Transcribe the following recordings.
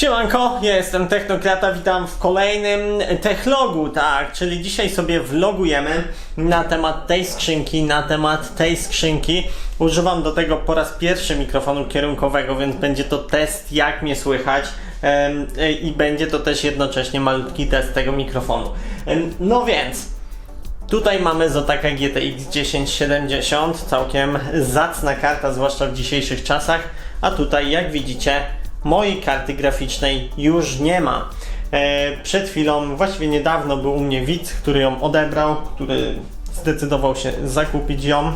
Siemanko, ja jestem Technokrata, witam w kolejnym Techlogu, tak, czyli dzisiaj sobie vlogujemy na temat tej skrzynki, na temat tej skrzynki. Używam do tego po raz pierwszy mikrofonu kierunkowego, więc będzie to test jak mnie słychać i będzie to też jednocześnie malutki test tego mikrofonu. No więc, Tutaj mamy Zotaka GTX 1070, całkiem zacna karta, zwłaszcza w dzisiejszych czasach. A tutaj, jak widzicie, mojej karty graficznej już nie ma. E, przed chwilą, właściwie niedawno był u mnie widz, który ją odebrał, który zdecydował się zakupić ją.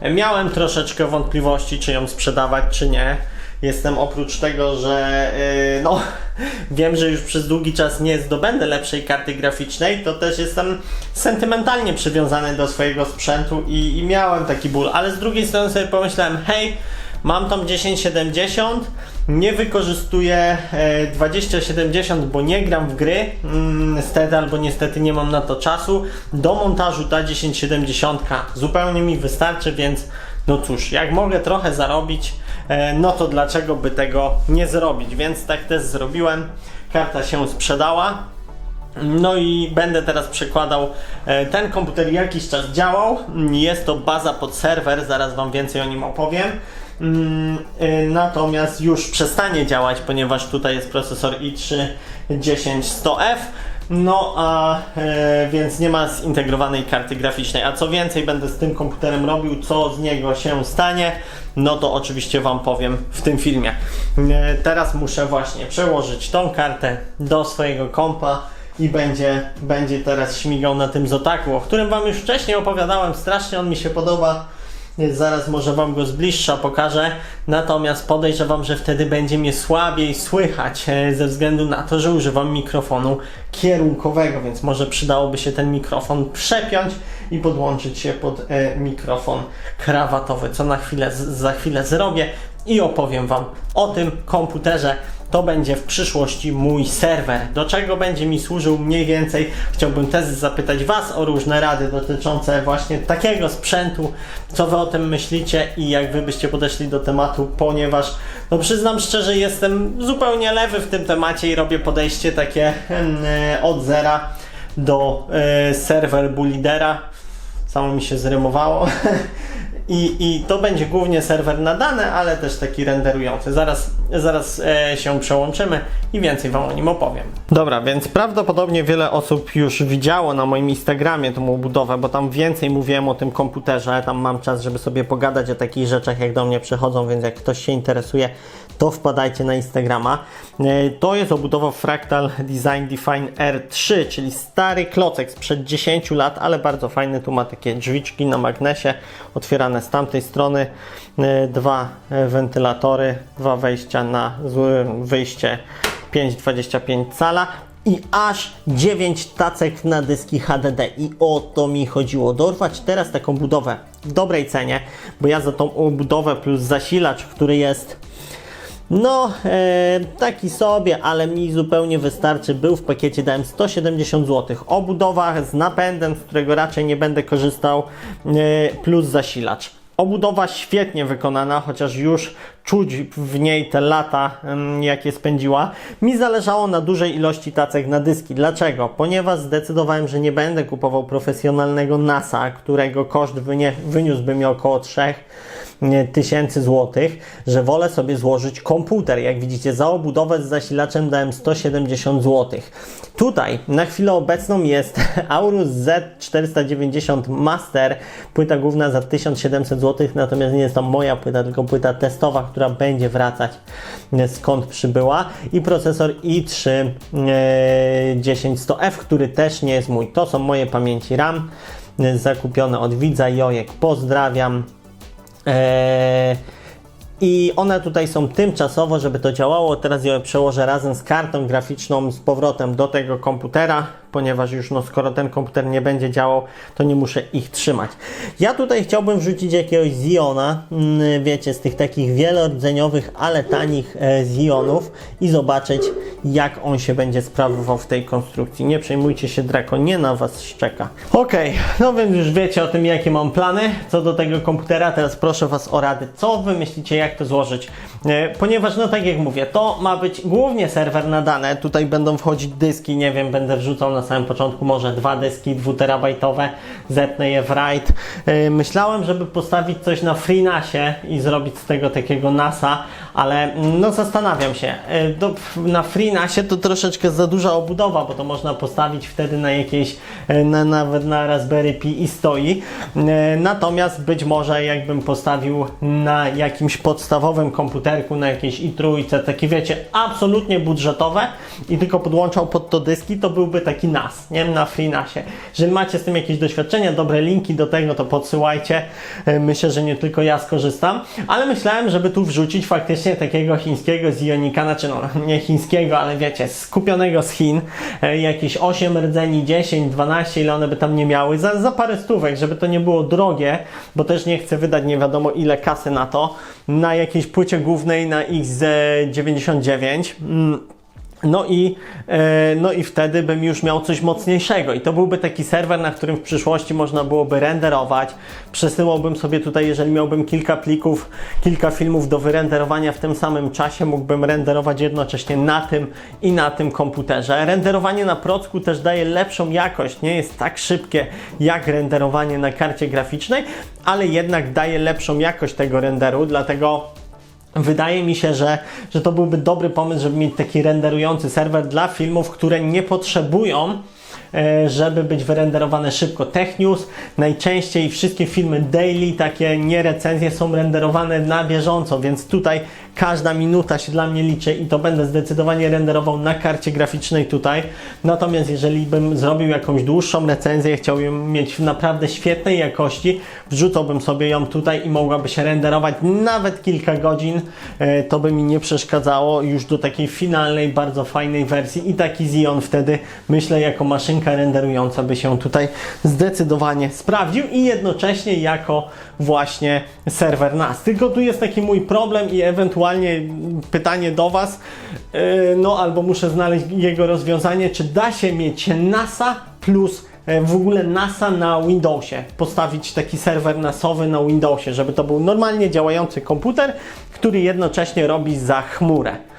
E, Miałem troszeczkę wątpliwości, czy ją sprzedawać, czy nie. Jestem oprócz tego, że yy, no, wiem, że już przez długi czas nie zdobędę lepszej karty graficznej, to też jestem sentymentalnie przywiązany do swojego sprzętu i, i miałem taki ból, ale z drugiej strony sobie pomyślałem, hej, mam tą 1070, nie wykorzystuję e, 2070, bo nie gram w gry, mm, niestety albo niestety nie mam na to czasu. Do montażu ta 1070 zupełnie mi wystarczy, więc no cóż, jak mogę trochę zarobić, e, no to dlaczego by tego nie zrobić? Więc tak też zrobiłem. Karta się sprzedała. No i będę teraz przekładał. e, Ten komputer jakiś czas działał. Jest to baza pod serwer, zaraz Wam więcej o nim opowiem. Mm, e, Natomiast już przestanie działać, ponieważ tutaj jest procesor i3 10100F. No a e, więc nie ma zintegrowanej karty graficznej. A co więcej, będę z tym komputerem robił, co z niego się stanie, no to oczywiście Wam powiem w tym filmie. Teraz muszę właśnie przełożyć tą kartę do swojego kompa i będzie, będzie teraz śmigał na tym Zotaku, o którym Wam już wcześniej opowiadałem. Strasznie on mi się podoba. Zaraz może Wam go z bliższa pokażę. Natomiast podejrzewam, że wtedy będzie mnie słabiej słychać e, ze względu na to, że używam mikrofonu kierunkowego, więc może przydałoby się ten mikrofon przepiąć i podłączyć się pod e, mikrofon krawatowy, co na chwilę, za chwilę zrobię i opowiem Wam o tym komputerze. To będzie w przyszłości mój serwer. Do czego będzie mi służył mniej więcej? Chciałbym też zapytać Was o różne rady dotyczące właśnie takiego sprzętu. Co Wy o tym myślicie i jak Wy byście podeszli do tematu, ponieważ no przyznam szczerze, jestem zupełnie lewy w tym temacie i robię podejście takie e, od zera do e, serwer Bullidera. Samo mi się zrymowało. I, I to będzie głównie serwer na dane, ale też taki renderujący. Zaraz, zaraz e, się przełączymy i więcej Wam o nim opowiem. Dobra, więc prawdopodobnie wiele osób już widziało na moim Instagramie tą budowę, bo tam więcej mówiłem o tym komputerze. Tam mam czas, żeby sobie pogadać o takich rzeczach, jak do mnie przychodzą, więc jak ktoś się interesuje, to wpadajcie na Instagrama. E, To jest obudowa Fractal Design Define R3, czyli stary klocek sprzed 10 lat, ale bardzo fajny. Tu ma takie drzwiczki na magnesie, otwierane z tamtej strony. E, Dwa e, wentylatory, dwa wejścia na wyjście 5,25 cala. I aż 9 tacek na dyski HDD. I o to mi chodziło. Dorwać teraz taką budowę w dobrej cenie, bo ja za tą obudowę plus zasilacz, który jest no, e, taki sobie, ale mi zupełnie wystarczy. Był w pakiecie, dałem 170 zł. Obudowa z napędem, z którego raczej nie będę korzystał, e, plus zasilacz. Obudowa świetnie wykonana, chociaż już czuć w niej te lata, jakie spędziła. Mi zależało na dużej ilości tacek na dyski. Dlaczego? Ponieważ zdecydowałem, że nie będę kupował profesjonalnego NASA, którego koszt wynie, wyniósłby mi około 3 nie, tysięcy złotych, że wolę sobie złożyć komputer. Jak widzicie, za obudowę z zasilaczem dałem 170 złotych. Tutaj na chwilę obecną jest Aorus Z490 Master, płyta główna za 1700 zł, natomiast nie jest to moja płyta, tylko płyta testowa, która będzie wracać e, skąd przybyła i procesor i3 e, 10100F, który też nie jest mój. To są moje pamięci RAM e, zakupione od widza Jojek. Pozdrawiam. Eee, I one tutaj są tymczasowo, żeby to działało. Teraz je przełożę razem z kartą graficzną z powrotem do tego komputera, ponieważ już no, skoro ten komputer nie będzie działał, to nie muszę ich trzymać. Ja tutaj chciałbym wrzucić jakiegoś Ziona, mm, wiecie, z tych takich wielordzeniowych, ale tanich e, Zionów i zobaczyć jak on się będzie sprawował w tej konstrukcji. Nie przejmujcie się, Draco nie na Was szczeka. Okej, no więc już wiecie o tym, jakie mam plany co do tego komputera. Teraz proszę Was o radę, co Wy myślicie, jak to złożyć. E, ponieważ, no tak jak mówię, to ma być głównie serwer na dane. Tutaj będą wchodzić dyski, nie wiem, będę wrzucał na samym początku może dwa dyski dwuterabajtowe, zetnę je w RAID. E, myślałem, żeby postawić coś na FreeNASie i zrobić z tego takiego NASA, ale mm, no zastanawiam się. E, Do, na FreeNASie to troszeczkę za duża obudowa, bo to można postawić wtedy na jakiejś, e, na, nawet na Raspberry Pi i stoi. E, Natomiast być może jakbym postawił na jakimś podstawowym komputerku, na jakiejś i trójce, takie wiecie, absolutnie budżetowe i tylko podłączał pod to dyski, to byłby taki NAS, nie na FreeNASie. Jeżeli macie z tym jakieś doświadczenia, dobre linki do tego, to podsyłajcie. E, Myślę, że nie tylko ja skorzystam, ale myślałem, żeby tu wrzucić faktycznie takiego chińskiego Zionika, znaczy no nie chińskiego, ale wiecie, skupionego z Chin, e, jakieś 8 rdzeni, 10, 12, ile one by tam nie miały, za, za parę stówek, żeby to nie było drogie, bo też nie chcę wydać nie wiadomo ile kasy na to, na jakiejś płycie głównej na X99. Mm. No i, e, no i wtedy bym już miał coś mocniejszego i to byłby taki serwer, na którym w przyszłości można byłoby renderować. Przesyłałbym sobie tutaj, jeżeli miałbym kilka plików, kilka filmów do wyrenderowania w tym samym czasie, mógłbym renderować jednocześnie na tym i na tym komputerze. Renderowanie na procku też daje lepszą jakość, nie jest tak szybkie jak renderowanie na karcie graficznej, ale jednak daje lepszą jakość tego renderu, dlatego Wydaje mi się, że, że to byłby dobry pomysł, żeby mieć taki renderujący serwer dla filmów, które nie potrzebują, żeby być wyrenderowane szybko. TechNews, najczęściej wszystkie filmy daily, takie nie recenzje, są renderowane na bieżąco, więc tutaj każda minuta się dla mnie liczy i to będę zdecydowanie renderował na karcie graficznej tutaj. Natomiast jeżeli bym zrobił jakąś dłuższą recenzję, chciałbym mieć naprawdę świetnej jakości, wrzucałbym sobie ją tutaj i mogłaby się renderować nawet kilka godzin. E, To by mi nie przeszkadzało już do takiej finalnej, bardzo fajnej wersji i taki Xeon wtedy myślę jako maszynka renderująca by się tutaj zdecydowanie sprawdził i jednocześnie jako właśnie serwer NAS. Tylko tu jest taki mój problem i ewentualnie pytanie do Was, yy, no albo muszę znaleźć jego rozwiązanie, czy da się mieć NASA plus e, w ogóle NASA na Windowsie, postawić taki serwer NASowy na Windowsie, żeby to był normalnie działający komputer, który jednocześnie robi za chmurę.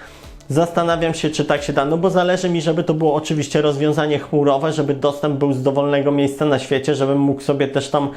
Zastanawiam się, czy tak się da, no bo zależy mi, żeby to było oczywiście rozwiązanie chmurowe, żeby dostęp był z dowolnego miejsca na świecie, żebym mógł sobie też tam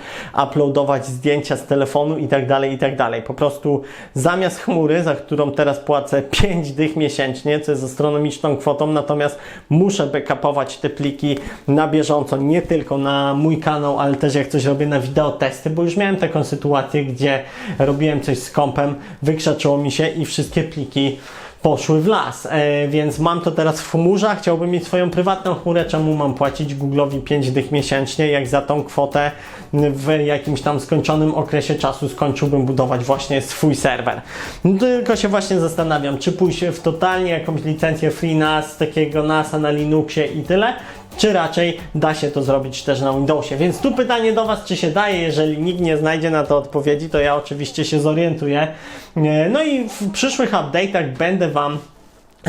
uploadować zdjęcia z telefonu i tak dalej, i tak dalej. Po prostu zamiast chmury, za którą teraz płacę 5 dych miesięcznie, co jest astronomiczną kwotą, natomiast muszę backupować te pliki na bieżąco, nie tylko na mój kanał, ale też jak coś robię na wideotesty, bo już miałem taką sytuację, gdzie robiłem coś z kompem, wykrzaczyło mi się i wszystkie pliki poszły w las, e, więc mam to teraz w chmurze, chciałbym mieć swoją prywatną chmurę, czemu mam płacić Google'owi 5 dych miesięcznie, jak za tą kwotę w jakimś tam skończonym okresie czasu skończyłbym budować właśnie swój serwer. No, tylko się właśnie zastanawiam, czy pójść w totalnie jakąś licencję FreeNAS, takiego NASA na Linuxie i tyle, czy raczej da się to zrobić też na Windowsie. Więc tu pytanie do Was, czy się daje, jeżeli nikt nie znajdzie na to odpowiedzi, to ja oczywiście się zorientuję. E, No i w przyszłych update'ach będę Wam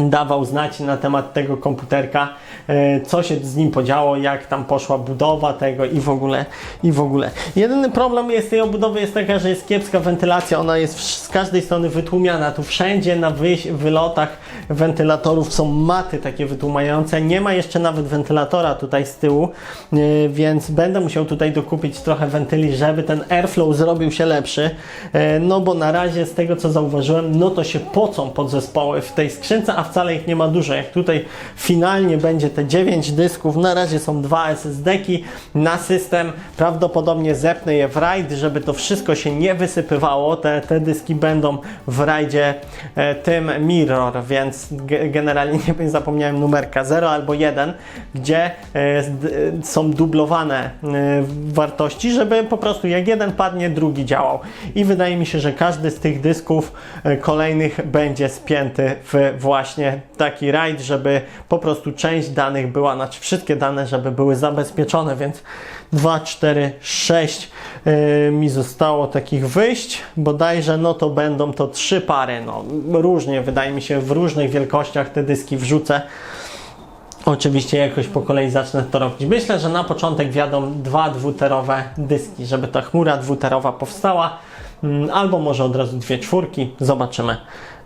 dawał znać na temat tego komputerka, e, co się z nim podziało, jak tam poszła budowa tego i w ogóle, i w ogóle. Jedyny problem jest tej obudowy jest taka, że jest kiepska wentylacja, ona jest z każdej strony wytłumiana, tu wszędzie na wylotach wentylatorów są maty takie wytłumające, nie ma jeszcze nawet wentylatora tutaj z tyłu, e, więc będę musiał tutaj dokupić trochę wentyli, żeby ten airflow zrobił się lepszy, e, no bo na razie z tego co zauważyłem, no to się pocą podzespoły w tej skrzynce, a wcale ich nie ma dużo. Jak tutaj finalnie będzie te 9 dysków, na razie są dwa SSD-ki na system, prawdopodobnie zepnę je w RAID, żeby to wszystko się nie wysypywało. Te, te dyski będą w RAIDzie e, tym Mirror, więc ge- generalnie nie zapomniałem numerka 0 albo 1, gdzie e, są dublowane e, wartości, żeby po prostu jak jeden padnie, drugi działał. I wydaje mi się, że każdy z tych dysków e, kolejnych będzie spięty w właśnie właśnie taki rajd, żeby po prostu część danych była, znaczy wszystkie dane, żeby były zabezpieczone, więc 2, 4, 6 yy, mi zostało takich wyjść, bodajże no to będą to trzy pary, no różnie, wydaje mi się, w różnych wielkościach te dyski wrzucę. Oczywiście jakoś po kolei zacznę to robić. Myślę, że na początek wjadą dwa dwuterowe dyski, żeby ta chmura dwuterowa powstała, albo może od razu dwie czwórki, zobaczymy.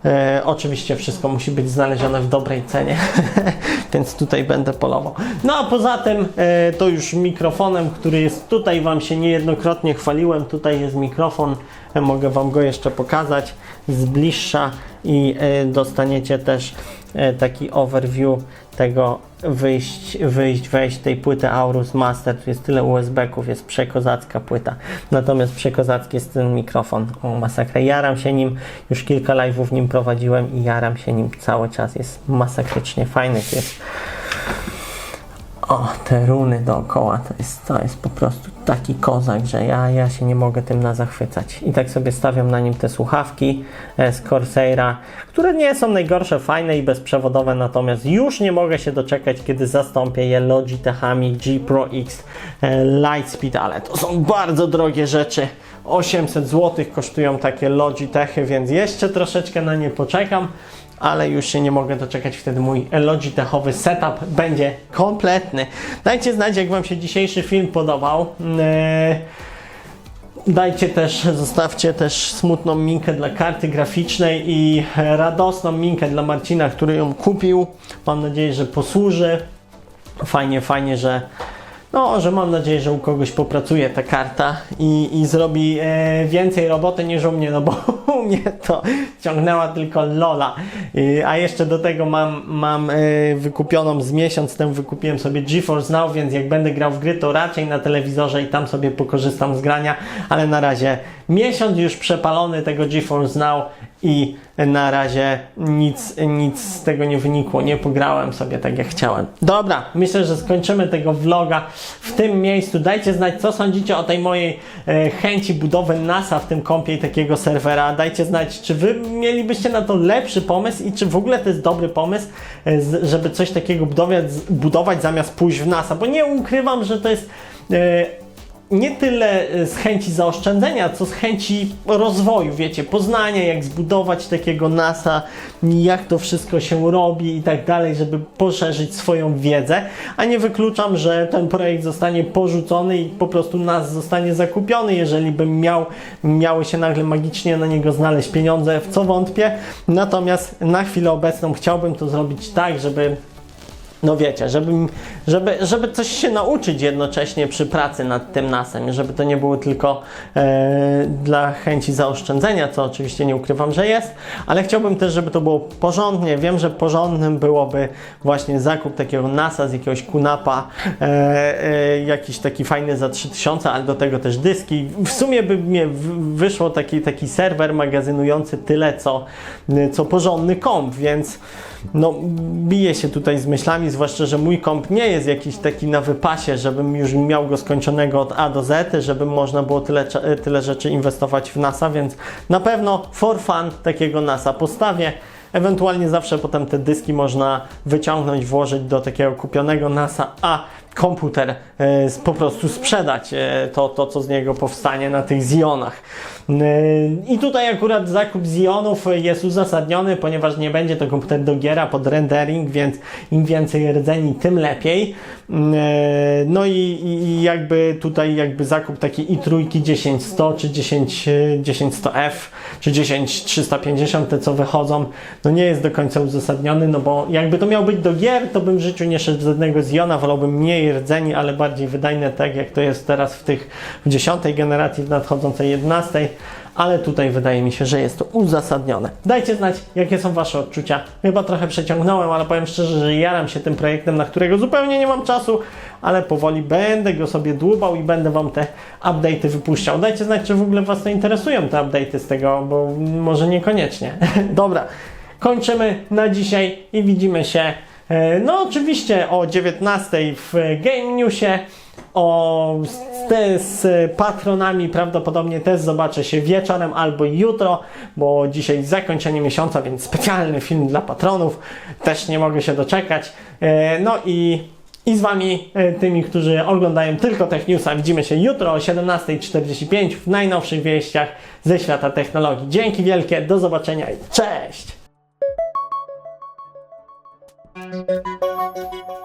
E, oczywiście wszystko musi być znalezione w dobrej cenie, więc tutaj będę polował. No a poza tym e, to już mikrofonem, który jest tutaj, Wam się niejednokrotnie chwaliłem. Tutaj jest mikrofon, e, mogę Wam go jeszcze pokazać z bliższa i e, dostaniecie też e, taki overview tego wyjść, wyjść, wejść tej płyty Aurus Master. Tu jest tyle USB-ków, jest przekozacka płyta. Natomiast przekozacki jest ten mikrofon. O, masakra. Jaram się nim, już kilka live'ów nim prowadziłem i jaram się nim cały czas. Jest masakrycznie fajny. Jest o, te runy dookoła, to jest, to jest po prostu taki kozak, że ja, ja się nie mogę tym na zachwycać. I tak sobie stawiam na nim te słuchawki e, z Corsaira, które nie są najgorsze, fajne i bezprzewodowe, natomiast już nie mogę się doczekać, kiedy zastąpię je Logitechami G Pro X e, Lightspeed, ale to są bardzo drogie rzeczy. 800 zł kosztują takie Logitechy, więc jeszcze troszeczkę na nie poczekam ale już się nie mogę doczekać, wtedy mój Logitechowy setup będzie kompletny. Dajcie znać, jak Wam się dzisiejszy film podobał. Eee, Dajcie też, zostawcie też smutną minkę dla karty graficznej i radosną minkę dla Marcina, który ją kupił. Mam nadzieję, że posłuży. Fajnie, fajnie, że no, że mam nadzieję, że u kogoś popracuje ta karta i, i zrobi e, więcej roboty niż u mnie, no bo u mnie to ciągnęła tylko Lola. I, a jeszcze do tego mam, mam e, wykupioną z miesiąc temu wykupiłem sobie GeForce Now, więc jak będę grał w gry, to raczej na telewizorze i tam sobie pokorzystam z grania, ale na razie miesiąc już przepalony tego GeForce Now i na razie nic, nic z tego nie wynikło, nie pograłem sobie tak jak chciałem. Dobra, myślę, że skończymy tego vloga w tym miejscu. Dajcie znać, co sądzicie o tej mojej e, chęci budowy NASA w tym kompie i takiego serwera. Dajcie znać, czy wy mielibyście na to lepszy pomysł i czy w ogóle to jest dobry pomysł, e, żeby coś takiego budować, budować zamiast pójść w NASA, bo nie ukrywam, że to jest e, nie tyle z chęci zaoszczędzenia, co z chęci rozwoju, wiecie, poznania, jak zbudować takiego NASA, jak to wszystko się robi i tak dalej, żeby poszerzyć swoją wiedzę, a nie wykluczam, że ten projekt zostanie porzucony i po prostu nas zostanie zakupiony, jeżeli bym miał, miały się nagle magicznie na niego znaleźć pieniądze, w co wątpię. Natomiast na chwilę obecną chciałbym to zrobić tak, żeby no wiecie, żeby, żeby, żeby coś się nauczyć jednocześnie przy pracy nad tym nasem, żeby to nie było tylko e, dla chęci zaoszczędzenia, co oczywiście nie ukrywam, że jest, ale chciałbym też, żeby to było porządnie. Wiem, że porządnym byłoby właśnie zakup takiego nasa z jakiegoś kunapa, e, e, jakiś taki fajny za 3000, ale do tego też dyski. W sumie by mnie wyszło taki, taki serwer magazynujący tyle, co, co porządny komp, więc no, biję się tutaj z myślami, zwłaszcza, że mój komp nie jest jakiś taki na wypasie, żebym już miał go skończonego od A do Z, żeby można było tyle, cza- tyle rzeczy inwestować w NASA, więc na pewno for fun takiego NASA postawię. Ewentualnie zawsze potem te dyski można wyciągnąć, włożyć do takiego kupionego NASA, a komputer e, po prostu sprzedać e, to, to, co z niego powstanie na tych Zionach. E, I tutaj akurat zakup Zionów jest uzasadniony, ponieważ nie będzie to komputer do giera pod rendering, więc im więcej rdzeni, tym lepiej. E, No i, i jakby tutaj jakby zakup takiej i trójki 10100 czy 10, e, 10100F czy 10350 te co wychodzą, no nie jest do końca uzasadniony, no bo jakby to miał być do gier, to bym w życiu nie szedł z żadnego Ziona, wolałbym mniej rdzeni, ale bardziej wydajne, tak jak to jest teraz w tych w 10 generacji, w nadchodzącej 11 ale tutaj wydaje mi się, że jest to uzasadnione. Dajcie znać, jakie są Wasze odczucia. Chyba trochę przeciągnąłem, ale powiem szczerze, że jaram się tym projektem, na którego zupełnie nie mam czasu, ale powoli będę go sobie dłubał i będę Wam te update'y wypuszczał. Dajcie znać, czy w ogóle Was to interesują te update'y z tego, bo może niekoniecznie. Dobra, kończymy na dzisiaj i widzimy się no oczywiście o 19 w Game Newsie, o z e, patronami prawdopodobnie też zobaczę się wieczorem albo jutro, bo dzisiaj zakończenie miesiąca, więc specjalny film dla patronów. Też nie mogę się doczekać. E, No i i z Wami, e, tymi, którzy oglądają tylko Tech Newsa, widzimy się jutro o 17.45 w najnowszych wieściach ze świata technologii. Dzięki wielkie, do zobaczenia i cześć! Thank you.